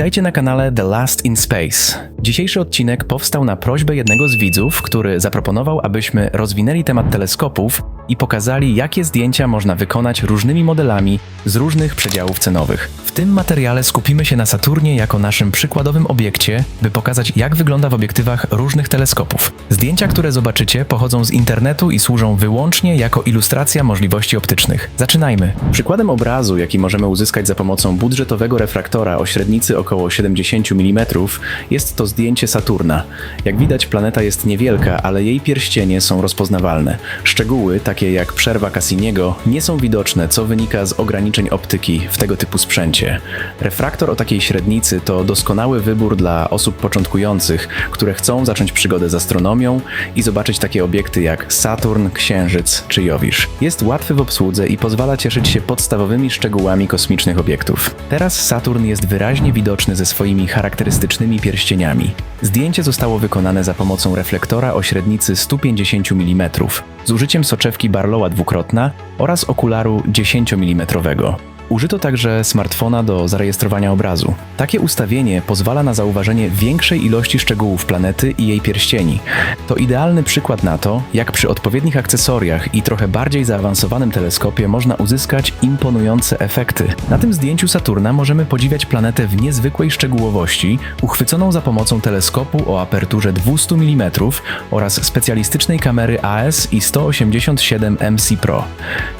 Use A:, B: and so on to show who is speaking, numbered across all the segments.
A: Witajcie na kanale The Last in Space. Dzisiejszy odcinek powstał na prośbę jednego z widzów, który zaproponował, abyśmy rozwinęli temat teleskopów i pokazali, jakie zdjęcia można wykonać różnymi modelami z różnych przedziałów cenowych. W tym materiale skupimy się na Saturnie jako naszym przykładowym obiekcie, by pokazać, jak wygląda w obiektywach różnych teleskopów. Zdjęcia, które zobaczycie, pochodzą z internetu i służą wyłącznie jako ilustracja możliwości optycznych. Zaczynajmy. Przykładem obrazu, jaki możemy uzyskać za pomocą budżetowego refraktora o średnicy około 70 mm, jest to zdjęcie Saturna. Jak widać, planeta jest niewielka, ale jej pierścienie są rozpoznawalne. Szczegóły, takie jak przerwa Cassiniego, nie są widoczne, co wynika z ograniczeń optyki w tego typu sprzęcie. Refraktor o takiej średnicy to doskonały wybór dla osób początkujących, które chcą zacząć przygodę z astronomią i zobaczyć takie obiekty jak Saturn, Księżyc czy Jowisz. Jest łatwy w obsłudze i pozwala cieszyć się podstawowymi szczegółami kosmicznych obiektów. Teraz Saturn jest wyraźnie widoczny ze swoimi charakterystycznymi pierścieniami. Zdjęcie zostało wykonane za pomocą reflektora o średnicy 150 mm z użyciem soczewki Barlowa dwukrotna oraz okularu 10 mm. Użyto także smartfona do zarejestrowania obrazu. Takie ustawienie pozwala na zauważenie większej ilości szczegółów planety i jej pierścieni. To idealny przykład na to, jak przy odpowiednich akcesoriach i trochę bardziej zaawansowanym teleskopie można uzyskać imponujące efekty. Na tym zdjęciu Saturna możemy podziwiać planetę w niezwykłej szczegółowości, uchwyconą za pomocą teleskopu o aperturze 200 mm oraz specjalistycznej kamery AS i 187 MC Pro.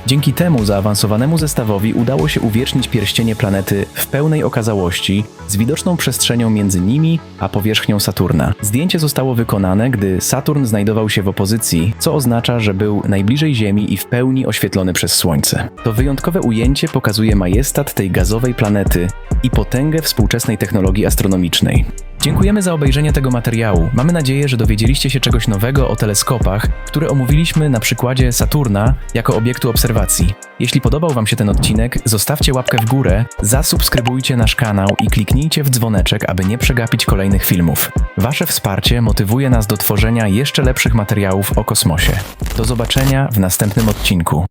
A: Dzięki temu zaawansowanemu zestawowi udało się uwiecznić pierścienie planety w pełnej okazałości, z widoczną przestrzenią między nimi a powierzchnią Saturna. Zdjęcie zostało wykonane, gdy Saturn znajdował się w opozycji, co oznacza, że był najbliżej Ziemi i w pełni oświetlony przez Słońce. To wyjątkowe ujęcie pokazuje majestat tej gazowej planety i potęgę współczesnej technologii astronomicznej. Dziękujemy za obejrzenie tego materiału. Mamy nadzieję, że dowiedzieliście się czegoś nowego o teleskopach, które omówiliśmy na przykładzie Saturna jako obiektu obserwacji. Jeśli podobał Wam się ten odcinek, zostawcie łapkę w górę, zasubskrybujcie nasz kanał i kliknijcie w dzwoneczek, aby nie przegapić kolejnych filmów. Wasze wsparcie motywuje nas do tworzenia jeszcze lepszych materiałów o kosmosie. Do zobaczenia w następnym odcinku.